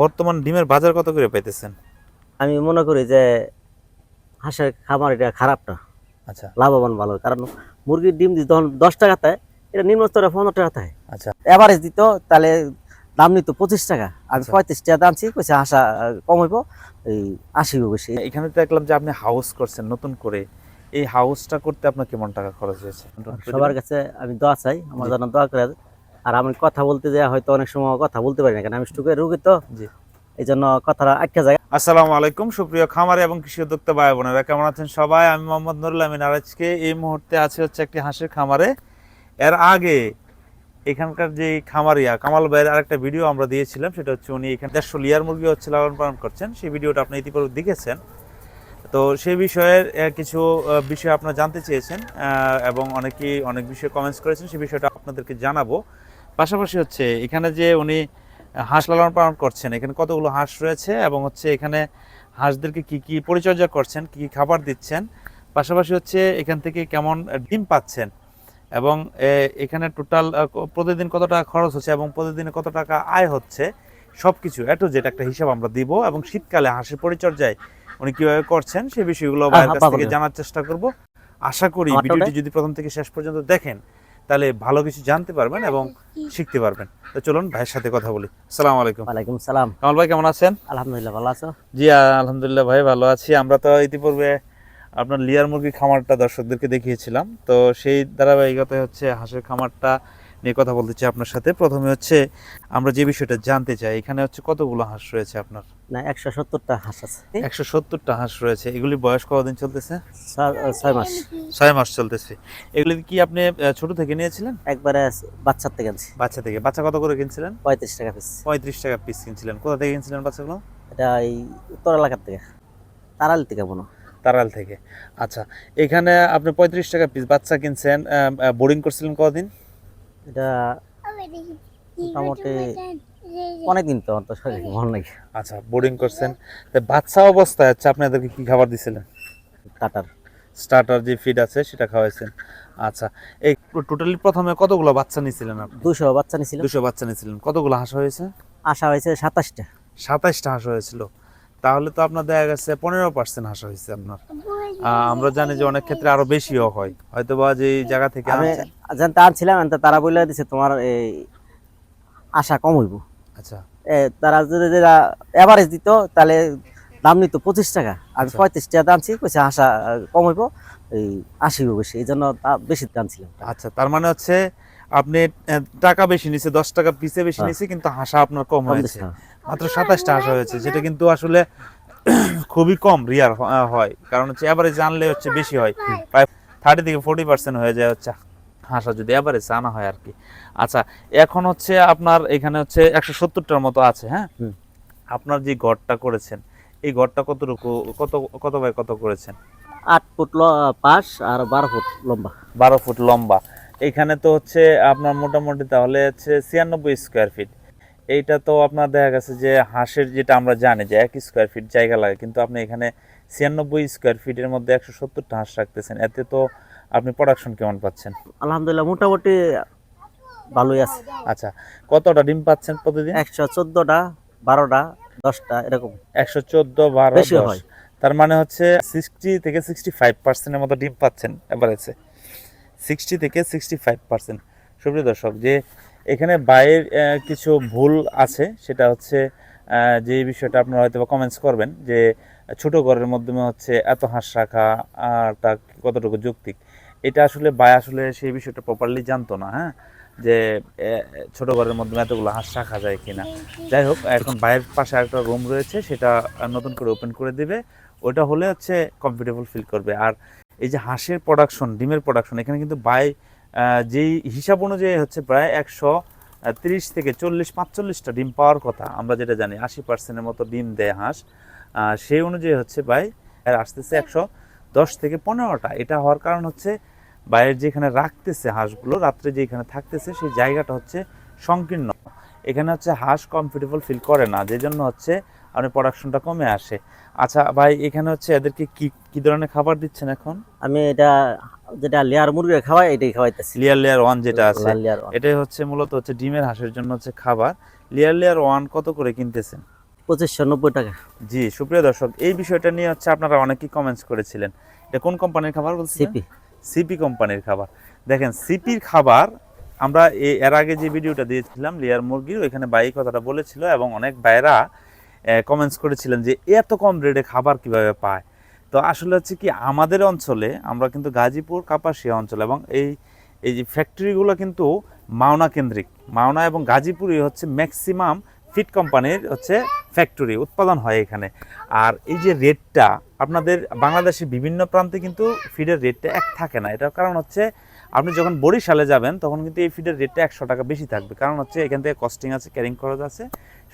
বর্তমান ডিমের বাজার কত করে পাইতেছেন? আমি মনে করি যে হাঁসের খামার এটা খারাপ না। আচ্ছা। লাভবান ভালো কারণ মুরগির ডিম দিত তখন দশ টাকা তাই এটা নিম্ন স্তরে পনেরো টাকা তাই আচ্ছা। এভারেজ দিত তাহলে দাম নিত পঁচিশ টাকা। আমি আচ্ছা। পঁয়ত্রিশ টাকা দামছি কইছে হাঁসা কম হইব এই আশি বেশি। এখানে তো দেখলাম যে আপনি হাউস করছেন নতুন করে। এই হাউসটা করতে আপনার কেমন টাকা খরচ হয়েছে? সবার কাছে আমি দোয়া চাই আমার। জন্য দোয়া করে। আর আমি কথা বলতে যাই হয়তো অনেক সময় কথা বলতে পারি না কারণ আমি স্টুকের রোগী তো। জি। এই জন্য কথাটা আটকে যায়। আসসালামু আলাইকুম সুপ্রিয় খামারে এবং কৃষি উদ্যোক্তা ভাই বোনেরা কেমন আছেন সবাই? আমি মোহাম্মদ নুরুল আমিন। আর আজকে এই মুহূর্তে আছে হচ্ছে একটি হাঁসের খামারে। এর আগে এখানকার যে খামারিয়া কামাল ভাইয়ের আরেকটা ভিডিও আমরা দিয়েছিলাম সেটা হচ্ছে উনি এখানে দেড়শো লিয়ার মুরগি হচ্ছে লালন পালন করছেন। সেই ভিডিওটা আপনি ইতিপূর্বে দেখেছেন। তো সেই বিষয়ের কিছু বিষয় আপনারা জানতে চেয়েছেন এবং অনেকেই অনেক বিষয়ে কমেন্টস করেছেন সেই বিষয়টা আপনাদেরকে জানাব। পাশাপাশি হচ্ছে এখানে যে উনি হাঁস লালন পালন করছেন এখানে কতগুলো হাঁস রয়েছে এবং হচ্ছে এখানে হাঁসদেরকে কি কি পরিচর্যা করছেন কি কি খাবার দিচ্ছেন পাশাপাশি হচ্ছে এখান থেকে কেমন ডিম পাচ্ছেন এবং এখানে টোটাল প্রতিদিন কত টাকা খরচ হচ্ছে এবং প্রতিদিনে কত টাকা আয় হচ্ছে সব কিছু এটো যেটা একটা হিসাব আমরা দিব এবং শীতকালে হাঁসের পরিচর্যায় উনি কীভাবে করছেন সেই বিষয়গুলো ভাইয়ের কাছ থেকে জানার চেষ্টা করব। আশা করি ভিডিওটি যদি প্রথম থেকে শেষ পর্যন্ত দেখেন তাহলে ভালো কিছু জানতে পারবেন এবং শিখতে পারবেন। তো চলুন ভাইয়ের সাথে কথা বলি। সালাম আলাইকুম। ওয়ালাইকুম সালাম। কামাল ভাই কেমন আছেন? আলহামদুলিল্লাহ ভালো আছো? জি আলহামদুলিল্লাহ ভাই ভালো আছি। আমরা তো ইতিপূর্বে আপনার লিয়ার মুরগির খামারটা দর্শকদেরকে দেখিয়েছিলাম। তো সেই ধারাবাহিকতায় হচ্ছে হাঁসের খামারটা নিয়ে কথা বলতে চাই আপনার সাথে। প্রথমে হচ্ছে আমরা যে বিষয়টা জানতে চাই এখানে হচ্ছে কতগুলো হাঁস রয়েছে আপনার? না একশো সত্তরটা হাঁস আছে। একশো সত্তরটা হাঁস রয়েছে। এগুলি বয়স কতদিন চলতেছে? ছয়- মাস। ছয় মাস চলতেছে। এগুলি কি আপনি ছোট থেকে নিয়েছিলেন? একবারে বাচ্চার থেকে আনছি। বাচ্চা থেকে। বাচ্চা কত করে কিনছিলেন? পঁয়ত্রিশ টাকা পিস পঁয়ত্রিশ টাকা পিস কিনছিলেন। কোথা থেকে কিনছিলেন বাচ্চাগুলো? এটা এই উত্তর এলাকার থেকে। তারাল থেকে হয়। তারাল থেকে। আচ্ছা এখানে আপনি পঁয়ত্রিশ টাকা পিস বাচ্চা কিনছেন বোর্ডিং করছিলেন কদিন এটা মোটামুটি অনেকদিন তো অন্তত মনে নাই আচ্ছা বোর্ডিং করছেন। তো বাচ্চা অবস্থায় হচ্ছে আপনাদেরকে কি খাবার দিছিলেন? টাটার স্টার্টার যে ফিড আছে সেটা খাওয়াইছেন। আচ্ছা এই টোটালি প্রথমে কতগুলো বাচ্চা নিয়েছিলেন আপনি? দুশো বাচ্চা নিছিল দুশো বাচ্চা নিয়েছিলেন কতগুলো হাঁস হয়েছে? আশা হয়েছে সাতাশটা। সাতাইশটা হাঁস হয়েছিল। তাহলে তো আপনার দেখা গেছে পনেরো পার্সেন্ট হাঁস হয়েছে আপনার। আমরা জানি যে অনেক ক্ষেত্রে আরও বেশিও হয়। হয়তো বা যে জায়গা থেকে আমি আনছেন জানতে আনছিলাম আনতে তারা বলে দিছে তোমার এই আশা কম হইব। আচ্ছা। তারা যদি এভারেজ দিত তাহলে দাম নিত পঁচিশ টাকা। আমি আচ্ছা। পঁয়ত্রিশ টাকা দামছি কইছে আশা কম হইব এই আশি হইব বেশি। এই জন্য বেশি দামছিলাম আচ্ছা তার মানে হচ্ছে আপনি টাকা বেশি নিছে দশ টাকা পিসে বেশি হ্যাঁ। নিছে কিন্তু হাসা আপনার কম কম হয়েছে। হ্যাঁ। মাত্র সাতাশটা হাঁস হয়েছে যেটা কিন্তু আসলে খুবই কম রিয়ার হয়। কারণ হচ্ছে এভারেজ আনলে হচ্ছে বেশি হয়। প্রায় থার্টি থেকে ফোর্টি পার্সেন্ট হয়ে যায় হচ্ছে। হাঁসা যদি এভারেজ আনা হয় আর কি আচ্ছা এখন হচ্ছে আপনার এখানে হচ্ছে একশো সত্তরটার মতো আছে হ্যাঁ? আপনার যে ঘরটা করেছেন এই ঘরটা কতটুকু কত কত বাই কত করেছেন? আট ফুট পাশ আর বারো ফুট লম্বা। বারো ফুট লম্বা। এখানে তো হচ্ছে আপনার মোটামুটি তাহলে হচ্ছে ছিয়ানব্বই স্কোয়ার ফিট এইটা তো আপনার দেখা গেছে যে হাঁসের যেটা আমরা জানি যে এক স্কোয়ার ফিট জায়গা লাগে কিন্তু আপনি এখানে ছিয়ানব্বই স্কোয়ার ফিটের মধ্যে একশো সত্তরটা হাঁস রাখতেছেন। এতে তো আপনি প্রোডাকশন কেমন পাচ্ছেন? আলহামদুলিল্লাহ মোটামুটি ভালোই আছে। আচ্ছা কতটা ডিম পাচ্ছেন প্রতিদিন? একশো চোদ্দটা বারোটা দশটা এরকম। একশো চোদ্দ বারো বেশি হয়। তার মানে হচ্ছে সিক্সটি থেকে সিক্সটি ফাইভ পার্সেন্টের মতো ডিম পাচ্ছেন এভারেজে সিক্সটি থেকে সিক্সটি ফাইভ পার্সেন্ট সুপ্রিয় দর্শক যে এখানে বাইরের কিছু ভুল আছে সেটা হচ্ছে যে বিষয়টা আপনারা হয়তো কমেন্টস করবেন যে ছোট ঘরের মাধ্যমে হচ্ছে এত হাঁস রাখা আর তা কতটুকু যৌক্তিক? এটা আসলে বাই আসলে সেই বিষয়টা প্রপারলি জানতো না হ্যাঁ? যে ছোট ঘরের মাধ্যমে এতগুলো হাঁস রাখা যায় কিনা। যাই হোক, এখন বাইরের পাশে একটা রুম রয়েছে, সেটা নতুন করে ওপেন করে দিবে। ওটা হলে হচ্ছে কমফোর্টেবল ফিল করবে। আর এই যে হাঁসের প্রোডাকশন ডিমের প্রোডাকশন এখানে কিন্তু বাই যেই হিসাব অনুযায়ী হচ্ছে প্রায় একশো তিরিশ থেকে চল্লিশ, পাঁচচল্লিশটা ডিম পাওয়ার কথা। আমরা যেটা জানি, আশি পার্সেন্টের মতো ডিম দেয় হাঁস। সেই অনুযায়ী হচ্ছে বাই আর আসতেছে একশো দশ থেকে পনেরোটা। এটা হওয়ার কারণ হচ্ছে বাইরের যেখানে রাখতেছে হাঁসগুলো রাত্রে যেখানে থাকতেছে সেই জায়গাটা হচ্ছে সংকীর্ণ। এখানে হচ্ছে হাঁস কমফোর্টেবল ফিল করে না যে জন্য হচ্ছে আপনার প্রোডাকশনটা কমে আসে। আচ্ছা ভাই এখানে হচ্ছে এদেরকে কি কি ধরনের খাবার দিচ্ছেন এখন? আমি এটা যেটা লেয়ার মুরগি খাওয়াই এটাই খাওয়াইতেছি। লেয়ার লেয়ার ওয়ান যেটা আছে এটাই হচ্ছে মূলত হচ্ছে ডিমের হাঁসের জন্য হচ্ছে খাবার। লেয়ার লেয়ার ওয়ান কত করে কিনতেছেন? পঁচিশশো নব্বই টাকা। জি সুপ্রিয় দর্শক এই বিষয়টা নিয়ে হচ্ছে আপনারা অনেকেই কমেন্টস করেছিলেন। এটা কোন কোম্পানির খাবার বলছেন সিপি সিপি কোম্পানির খাবার। দেখেন সিপির খাবার আমরা এর আগে যে ভিডিওটা দিয়েছিলাম লিয়ার মুরগির ওইখানে বাই কথাটা বলেছিল এবং অনেক বাইরা কমেন্টস করেছিলেন যে এত কম রেটে খাবার কীভাবে পায়? তো আসলে হচ্ছে কি আমাদের অঞ্চলে আমরা কিন্তু গাজীপুর কাপাসিয়া অঞ্চল এবং এই এই যে ফ্যাক্টরিগুলো কিন্তু মাওনা কেন্দ্রিক। মাওনা এবং গাজীপুরই হচ্ছে ম্যাক্সিমাম ফিট কোম্পানির হচ্ছে ফ্যাক্টরি উৎপাদন হয় এখানে। আর এই যে রেটটা, আপনাদের বাংলাদেশের বিভিন্ন প্রান্তে কিন্তু ফিডের রেটটা এক থাকে না। এটার কারণ হচ্ছে, আপনি যখন বরিশালে যাবেন, তখন কিন্তু এই ফিডের রেটটা একশো টাকা বেশি থাকবে। কারণ হচ্ছে, এখান থেকে কস্টিং আছে ক্যারিং খরচ আছে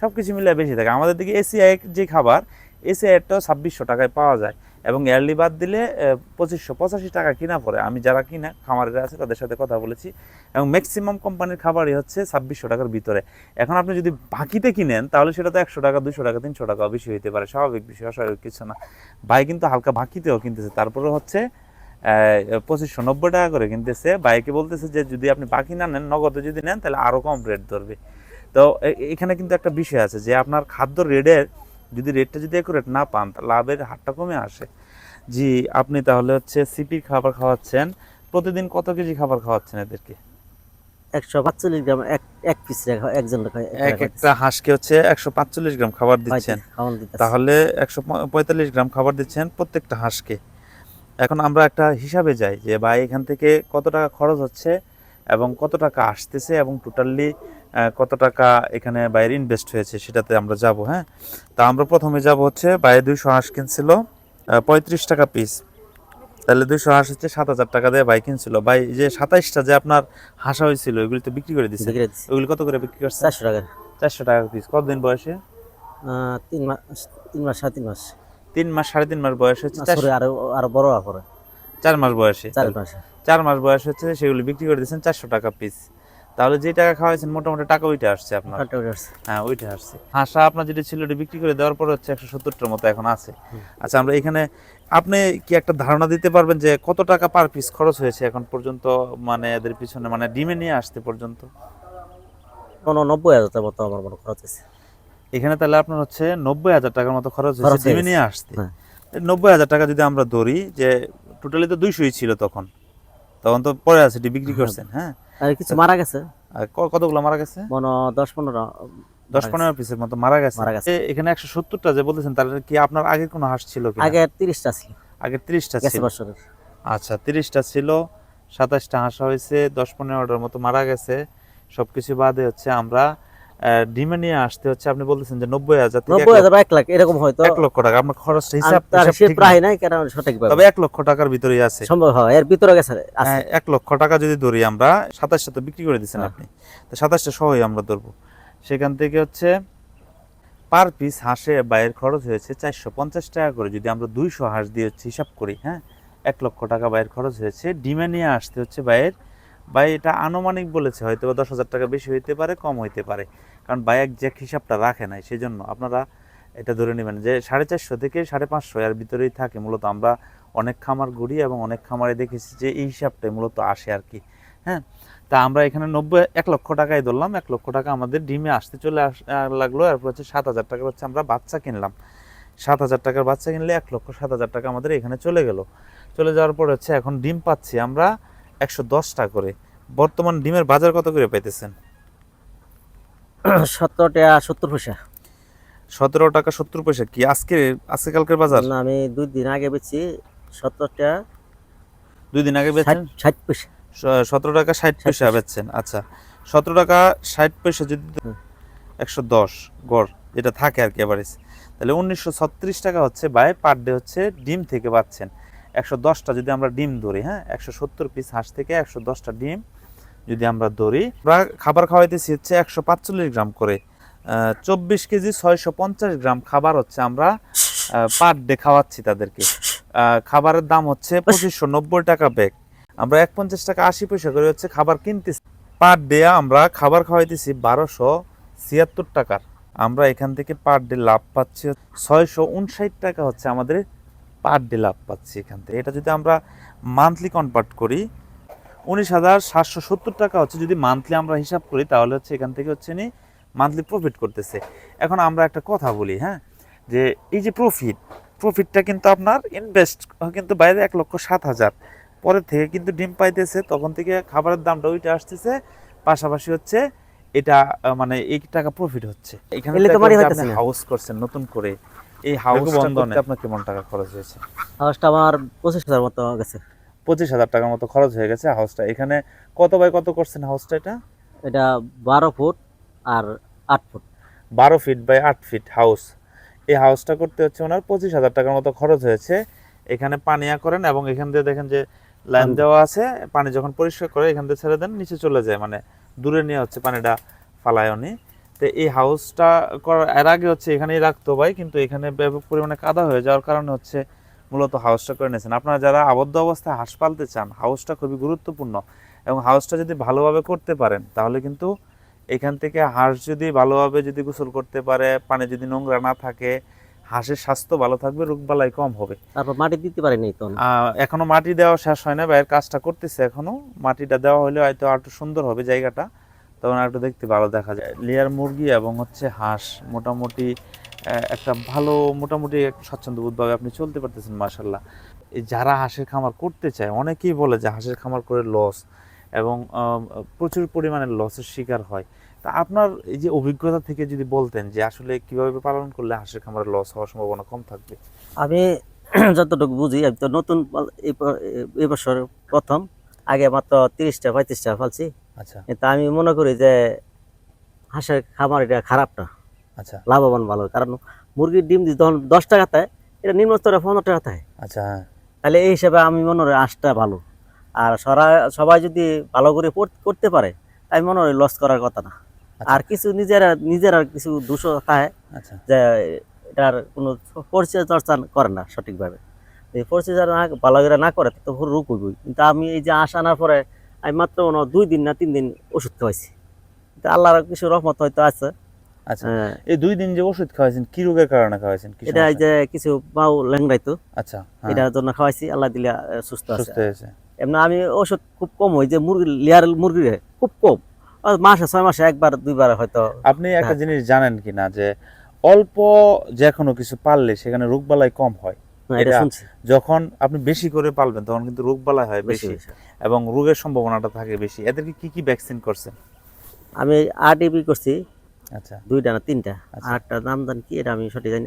সব কিছু মিলে বেশি থাকে। আমাদের দিকে এসিআই যে খাবার এসিআইয়েরটাও ছাব্বিশশো টাকায় পাওয়া যায়। এবং এয়ারলি বাদ দিলে পঁচিশশো, পঁচাশি টাকা কিনা পড়ে। আমি যারা কিনা, খামারেরা আছে, তাদের সাথে কথা বলেছি। এবং ম্যাক্সিমাম কোম্পানির খাবারই হচ্ছে ছাব্বিশশো টাকার ভিতরে। এখন আপনি যদি বাকিতে কিনেন, তাহলে সেটা তো একশো টাকা দুশো টাকা, তিনশো টাকা বেশি হইতে পারে। স্বাভাবিক বিষয়, অস্বাভাবিক কিছু না। ভাই কিন্তু হালকা বাকিতেও কিনতেছে। তারপরে হচ্ছে পঁচিশশো নব্বই টাকা করে কিনতেছে। বাইকে বলতেছে যে, যদি আপনি বাকি না নেন, নগদে যদি নেন, তাহলে আরও কম রেট ধরবে। তো এখানে কিন্তু একটা বিষয় আছে যে, আপনার খাদ্য রেটের যদি রেটটা যদি একুরেট না পান লাভের হারটা কমে আসে। জি আপনি তাহলে হচ্ছে সিপির খাবার খাওয়াচ্ছেন। প্রতিদিন কত কেজি খাবার খাওয়াচ্ছেন এদেরকে? একশো পাঁচচল্লিশ গ্রাম এক এক পিস একজন এক একটা হাঁসকে হচ্ছে একশো পাঁচচল্লিশ গ্রাম খাবার দিচ্ছেন। তাহলে একশো পঁয়তাল্লিশ গ্রাম খাবার দিচ্ছেন প্রত্যেকটা হাঁসকে। এখন আমরা একটা হিসাবে যাই যে ভাই এখান থেকে কত টাকা খরচ হচ্ছে এবং কত টাকা আসতেছে এবং টোটালি কত টাকা এখানে বাইরে ইনভেস্ট হয়েছে সেটাতে আমরা যাব হ্যাঁ? তা আমরা প্রথমে যাব হচ্ছে বাইরে দুইশো হাঁস কিনছিল পঁয়ত্রিশ টাকা পিস তাহলে দুইশো হাঁস হচ্ছে সাত হাজার টাকা দিয়ে ভাই কিনছিল। ভাই যে সাতাইশটা যে আপনার হাঁসা হয়েছিল ওইগুলি তো বিক্রি করে দিচ্ছে ওইগুলি কত করে বিক্রি করছে? চারশো টাকা। চারশো টাকা পিস কতদিন বয়সে? তিন মাস তিন মাস সাড়ে তিন মাস। তিন মাস সাড়ে তিন মাস বয়স হচ্ছে আরও আরও বড় পরে। চার মাস বয়সে। চার মাস। চার মাস বয়স হচ্ছে সেগুলো বিক্রি করে দিচ্ছেন চারশো টাকা পিস তাহলে যে টাকা খাওয়াইছেন মোটামুটি টাকা ওইটা আসছে আপনার। হ্যাঁ ওইটা আসছে। হাঁসা আপনার যেটা ছিল ওটা বিক্রি করে দেওয়ার পর হচ্ছে একশো সত্তরটার মতো এখন আছে। আচ্ছা আমরা এখানে আপনি কি একটা ধারণা দিতে পারবেন যে কত টাকা পার পিস খরচ হয়েছে এখন পর্যন্ত মানে এদের পিছনে মানে ডিমে নিয়ে আসতে পর্যন্ত? কোনো নব্বই হাজার মতো আমার মনে খরচ আছে এখানে তাহলে আপনার হচ্ছে নব্বই হাজার টাকার মতো খরচ হয়েছে ডিমে নিয়ে আসতে। হ্যাঁ। নব্বই হাজার টাকা যদি আমরা ধরি যে টোটালি তো দুইশোই ছিল তখন। তখন তো পরে আছে বিক্রি করছেন হ্যাঁ? আর কিছু মারা গেছে। কতগুলো মারা গেছে? মনে দশ পনেরো দশ পনেরো পিসের মতো মারা গেছে। মারা গেছে। এখানে একশো সত্তরটা যে বলতেছেন তার কি আপনার আগের কোনো হাঁস ছিল আগে তিরিশটা ছিল। আগে ত্রিশটা ছিল। বছরের। আচ্ছা তিরিশটা ছিল সাতাশটা হাঁসা হয়েছে দশ পনেরোটার মতো মারা গেছে। সবকিছু বাদে হচ্ছে আমরা ডিমে নিয়ে আসতে হচ্ছে আপনি বলতেছেন যে নব্বই হাজার নব্বই হাজার এক লাখ এরকম হয়তো এক লক্ষ টাকা আপনার খরচটা হিসাব সে প্রায় নাই। কেন সঠিক তবে এক লক্ষ টাকার ভিতরেই আছে। সম্ভব হয় এর ভিতরে গেছে হ্যাঁ, এক লক্ষ টাকা যদি ধরি আমরা সাতাশটা তো বিক্রি করে দিচ্ছেন হ্যাঁ। আপনি। তো সাতাশটা সহই আমরা ধরবো। সেখান থেকে হচ্ছে পার পিস হাঁসে বাইরের খরচ হয়েছে চারশো পঞ্চাশ টাকা করে। যদি আমরা দুইশো হাঁস দিয়ে হচ্ছে হিসাব করি হ্যাঁ এক লক্ষ টাকা বাইরের খরচ হয়েছে ডিমে নিয়ে আসতে হচ্ছে বাইরের বাই এটা আনুমানিক বলেছে হয়তো বা দশ হাজার টাকা বেশি হইতে পারে, কম হইতে পারে। কারণ বাই একজ্যাক্ট হিসাবটা রাখে নাই সেই জন্য আপনারা এটা ধরে নেবেন যে সাড়ে চারশো থেকে সাড়ে পাঁচশো এর ভিতরেই থাকে। মূলত আমরা অনেক খামার ঘুরি এবং অনেক খামারে দেখেছি যে এই হিসাবটাই মূলত আসে আর কি। হ্যাঁ? তা আমরা এখানে নব্বই, এক লক্ষ টাকায় ধরলাম, এক লক্ষ টাকা আমাদের ডিমে আসতে চলে আস লাগল। এরপর হচ্ছে সাত হাজার টাকা হচ্ছে আমরা বাচ্চা কিনলাম। সাত হাজার টাকার বাচ্চা কিনলে এক লক্ষ সাত হাজার টাকা আমাদের এখানে চলে গেল। চলে যাওয়ার পর হচ্ছে এখন ডিম পাচ্ছি আমরা একশো দশ টাকা করে। বর্তমান ডিমের বাজার কত করে পাইতেছেন? সত্তর টাকা সত্তর পয়সা। সতেরো টাকা সত্তর পয়সা। কি আজকে আজকে কালকের বাজার? না আমি দুই দিন আগে বেচি সত্তর টাকা দুই দিন আগে বেচেন ষাট পয়সা। সতেরো টাকা ষাট পয়সা। বেচছেন। আচ্ছা সতেরো টাকা ষাট পয়সা যদি একশো দশ গড় যেটা থাকে আর কি এভারেজ তাহলে উনিশশো ছত্রিশ টাকা হচ্ছে বাই পার ডে হচ্ছে ডিম থেকে পাচ্ছেন। একশো দশটা যদি আমরা ডিম ধরি হ্যাঁ? একশো সত্তর পিস হাঁস থেকে একশো দশটা ডিম যদি আমরা ধরি, আমরা খাবার খাওয়াইতেছি হচ্ছে একশো পাঁচচল্লিশ গ্রাম করে। চব্বিশ কেজি ছয়শো পঞ্চাশ গ্রাম খাবার হচ্ছে আমরা পার ডে খাওয়াচ্ছি তাদেরকে। খাবারের দাম হচ্ছে পঁচিশশো নব্বই টাকা ব্যাগ আমরা এক পঞ্চাশ টাকা আশি পয়সা করে হচ্ছে খাবার কিনতেছি। পার ডে আমরা খাবার খাওয়াইতেছি বারোশো ছিয়াত্তর টাকার। আমরা এখান থেকে পার ডে লাভ পাচ্ছি ছয়শো উনষাট টাকা হচ্ছে আমাদের পার ডে লাভ পাচ্ছি এখান থেকে। এটা যদি আমরা মান্থলি কনভার্ট করি উনিশ হাজার সাতশো সত্তর টাকা হচ্ছে যদি মান্থলি আমরা হিসাব করি তাহলে হচ্ছে এখান থেকে হচ্ছে নি মান্থলি প্রফিট করতেছে। এখন আমরা একটা কথা বলি হ্যাঁ? যে এই যে প্রফিট প্রফিটটা কিন্তু আপনার ইনভেস্ট কিন্তু বাইরে এক লক্ষ সাত হাজার। পরে থেকে কিন্তু ডিম পাইতেছে তখন থেকে খাবারের দামটা ওইটা আসতেছে। পাশাপাশি হচ্ছে এটা মানে এই টাকা প্রফিট হচ্ছে। এখানে। হাউস করছেন নতুন করে। এই হাউস বন্ধনে আপনার কেমন টাকা খরচ হয়েছে? হাউসটা আমার পঁচিশ হাজার মতো গেছে। পঁচিশ হাজার টাকার মতো খরচ হয়ে গেছে হাউসটা এখানে কত বাই কত করছেন হাউসটা এটা? এটা বারো ফুট আর আট ফুট। বারো ফিট বাই আট ফিট হাউস এই হাউসটা করতে হচ্ছে ওনার পঁচিশ হাজার টাকার মতো খরচ হয়েছে। এখানে পানিয়া করেন এবং এখান দিয়ে দেখেন যে লাইন দেওয়া আছে পানি যখন পরিষ্কার করে এখান দিয়ে ছেড়ে দেন নিচে চলে যায়। মানে দূরে নিয়ে হচ্ছে পানিটা ফালায় উনি। তো এই হাউসটা করার এর আগে হচ্ছে এখানেই রাখতো ভাই কিন্তু এখানে ব্যাপক পরিমাণে কাদা হয়ে যাওয়ার কারণে হচ্ছে মূলত হাউসটা করে নিয়েছেন। আপনারা যারা আবদ্ধ অবস্থায় হাঁস পালতে চান হাউসটা খুবই গুরুত্বপূর্ণ এবং হাউসটা যদি ভালোভাবে করতে পারেন তাহলে কিন্তু এখান থেকে হাঁস যদি ভালোভাবে যদি গোসল করতে পারে পানি যদি নোংরা না থাকে হাঁসের স্বাস্থ্য ভালো থাকবে রোগবালাই কম হবে। তারপর মাটি দিতে পারিনি তো? এখনও মাটি দেওয়া শেষ হয় না বাইরের কাজটা করতেছে এখনও। মাটিটা দেওয়া হলে হয়তো আর একটু সুন্দর হবে জায়গাটা। তখন একটু দেখতে ভালো দেখা যায়। লেয়ার মুরগি এবং হচ্ছে হাঁস মোটামুটি একটা ভালো, মোটামুটি একটা স্বাচ্ছন্দ্যবোধভাবে আপনি চলতে পারতেছেন মাসাল্লাহ যারা হাঁসের খামার করতে চায়, অনেকেই বলে যে হাঁসের খামার করে লস এবং প্রচুর পরিমাণে লসের শিকার হয়। তা আপনার এই যে অভিজ্ঞতা থেকে যদি বলতেন যে আসলে কীভাবে পালন করলে হাঁসের খামারে লস হওয়ার সম্ভাবনা কম থাকবে। আমি যতটুকু বুঝি, আমি তো নতুন পাল- এই প- এই বছর প্রথম, আগে মাত্র তিরিশটা, পঁয়ত্রিশটা ফালছি আচ্ছা। কিন্তু আমি মনে করি যে হাঁসের খামার এটা খারাপ না। আচ্ছা। লাভবান ভালো কারণ মুরগির ডিম যদি তখন দশ টাকা দেয় এটা নিম্ন স্তরে পনেরো টাকা দেয়। আচ্ছা হ্যাঁ। তাহলে এই হিসাবে আমি মনে করি হাঁসটা ভালো। আর সরা সবাই যদি ভালো করে করতে পারে আমি মনে করি লস করার কথা না। আচ্ছা। আর কিছু নিজেরা নিজেরা কিছু দুশো থাকে আচ্ছা। যে এটার কোনো পরিচর্যা করে না সঠিকভাবে। এই পরিচর্যা না ভালো করে না করে তো রোগ হইবই। কিন্তু আমি এই যে আশ আনার পরে আমি মাত্র মনে দুই দিন না তিন দিন ওষুধ খাওয়াইছি। আল্লাহর কিছু রহমত হয়তো আছে। আচ্ছা হ্যাঁ, এই দুই দিন যে ওষুধ খাওয়াইছেন কি রোগের কারণে খাওয়াইছেন এটা যে কিছু ল্যাংড়াইতো আচ্ছা হ্যাঁ, এটার জন্য খাওয়াইছি আল্লাহ দিলে সুস্থ আছে। সুস্থ হয়েছে। এমনি আমি ওষুধ খুব কম হয় যে মুরগি লেয়ার মুরগি খুব কম। মাসে ছয় মাসে একবার দুইবার হয়তো আপনি একটা হ্যাঁ। জিনিস জানেন কিনা যে অল্প যে কোনো কিছু পারলে সেখানে রোগবালাই কম হয়? যখন আপনি বেশি করে পালবেন তখন কিন্তু রোগবালাই হয় বেশি। এবং রোগের সম্ভাবনাটা থাকে বেশি। এদেরকে কি কি ভ্যাকসিন করছেন? আমি আরডিবি করছি। আচ্ছা। দুইটা না তিনটা? আচ্ছা। একটা নাম জানি কি এটা আমি সঠিক জানি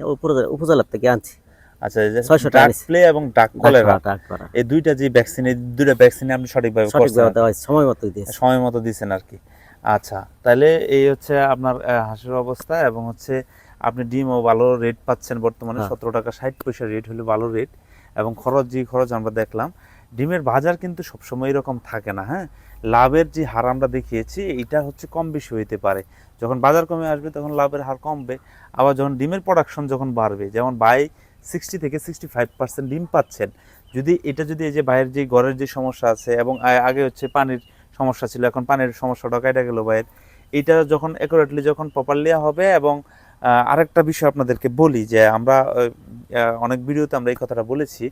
উপজেলার থেকে আনছি। আচ্ছা এই যে 600 টাকা ডাক প্লে এবং ডাক কলেরা। এই দুইটা যে ভ্যাকসিন এই দুইটা ভ্যাকসিন আপনি সঠিকভাবে সময় মতো দিয়েছে। সময় মতো আর কি। আচ্ছা তাহলে এই হচ্ছে আপনার হাঁসের অবস্থা এবং হচ্ছে আপনি ডিমও ভালো রেট পাচ্ছেন বর্তমানে হ্যাঁ। সতেরো টাকা ষাট পয়সা রেট হলে ভালো রেট এবং খরচ যে খরচ আমরা দেখলাম ডিমের বাজার কিন্তু সবসময় এরকম থাকে না হ্যাঁ লাভের যে হার আমরা দেখিয়েছি এটা হচ্ছে কম বেশি হইতে পারে যখন বাজার কমে আসবে তখন লাভের হার কমবে আবার যখন ডিমের প্রোডাকশন যখন বাড়বে যেমন বাই সিক্সটি থেকে সিক্সটি ফাইভ পার্সেন্ট ডিম পাচ্ছেন যদি এটা যদি এই যে বাইরের যে ঘরের যে সমস্যা আছে এবং আগে হচ্ছে পানির সমস্যা ছিল এখন পানির সমস্যাটা কেটে গেল বাইরের এইটা যখন অ্যাকুরেটলি যখন প্রপারলি হবে এবং আরেকটা বিষয় আপনাদেরকে বলি যে আমরা অনেক ভিডিওতে আমরা এই কথাটা বলেছি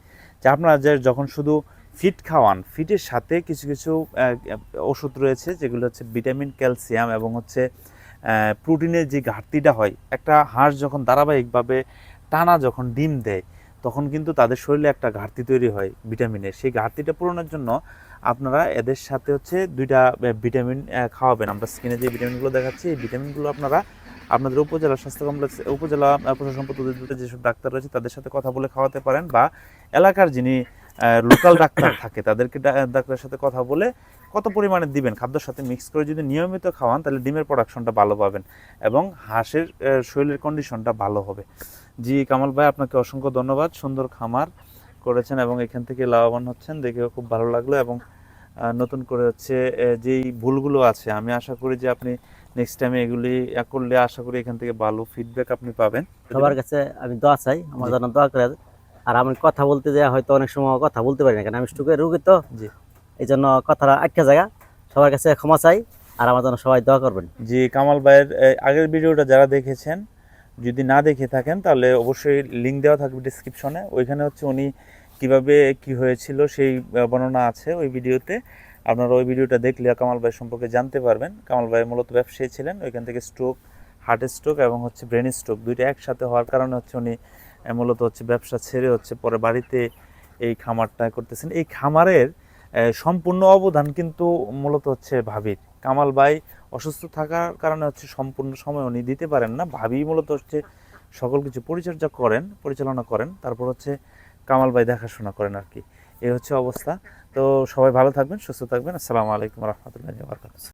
যে আপনারা যে যখন শুধু ফিট খাওয়ান, ফিটের সাথে কিছু কিছু ওষুধ রয়েছে যেগুলো হচ্ছে ভিটামিন, ক্যালসিয়াম এবং হচ্ছে প্রোটিনের যে ঘাটতিটা হয়, একটা হাঁস যখন ধারাবাহিকভাবে টানা যখন ডিম দেয়, তখন কিন্তু তাদের শরীরে একটা ঘাটতি তৈরি হয় ভিটামিনের। সেই ঘাটতিটা পূরণের জন্য আপনারা এদের সাথে হচ্ছে দুইটা ভিটামিন খাওয়াবেন। আমরা স্কিনে যে ভিটামিনগুলো দেখাচ্ছি, এই ভিটামিনগুলো আপনারা আপনাদের উপজেলা স্বাস্থ্য কমপ্লেক্স উপজেলা প্রশাসন পদ্ধতিতে যেসব ডাক্তার রয়েছে তাদের সাথে কথা বলে খাওয়াতে পারেন বা এলাকার যিনি লোকাল ডাক্তার থাকে তাদেরকে ডা- ডাক্তারের সাথে কথা বলে কত পরিমাণে দিবেন খাদ্যর সাথে মিক্স করে যদি নিয়মিত খাওয়ান তাহলে ডিমের প্রোডাকশনটা ভালো পাবেন এবং হাঁসের শরীরের কন্ডিশনটা ভালো হবে। জি কামাল ভাই আপনাকে অসংখ্য ধন্যবাদ সুন্দর খামার করেছেন এবং এখান থেকে লাভবান হচ্ছেন দেখেও খুব ভালো লাগল এবং নতুন করে হচ্ছে যেই ভুলগুলো আছে আমি আশা করি যে আপনি নেক্সট টাইমে এগুলি করলে আশা করি এখান থেকে ভালো ফিডব্যাক আপনি পাবেন। সবার কাছে আমি দোয়া চাই আমার জি। জন্য দোয়া করে। আর আমি কথা বলতে যাই হয়তো অনেক সময় কথা বলতে পারি না কারণ আমি স্টুকের রুগী তো। জি। এই জন্য কথাটা আটকে জায়গা। সবার কাছে ক্ষমা চাই আর আমার জন্য সবাই দোয়া করবেন। যে কামাল ভাইয়ের আগের ভিডিওটা যারা দেখেছেন যদি না দেখে থাকেন তাহলে অবশ্যই লিঙ্ক দেওয়া থাকবে ডিসক্রিপশনে ওইখানে হচ্ছে উনি কীভাবে কি হয়েছিল সেই বর্ণনা আছে ওই ভিডিওতে। আপনারা ওই ভিডিওটা দেখলে কামাল ভাই সম্পর্কে জানতে পারবেন। কামাল ভাই মূলত ব্যবসায়ী ছিলেন, ওইখান থেকে স্ট্রোক হার্ট স্ট্রোক এবং হচ্ছে ব্রেন স্ট্রোক দুইটা একসাথে হওয়ার কারণে হচ্ছে উনি মূলত হচ্ছে ব্যবসা ছেড়ে হচ্ছে পরে বাড়িতে এই খামারটা করতেছেন। এই খামারের সম্পূর্ণ অবদান কিন্তু মূলত হচ্ছে ভাবির। কামাল ভাই অসুস্থ থাকার কারণে হচ্ছে সম্পূর্ণ সময় উনি দিতে পারেন না। ভাবি মূলত হচ্ছে সকল কিছু পরিচর্যা করেন, পরিচালনা করেন, তারপর হচ্ছে কামাল ভাই দেখাশোনা করেন আর কি। এই হচ্ছে অবস্থা। তো সবাই ভালো থাকবেন সুস্থ থাকবেন। আসসালামু আলাইকুম রহমতুল্লাহ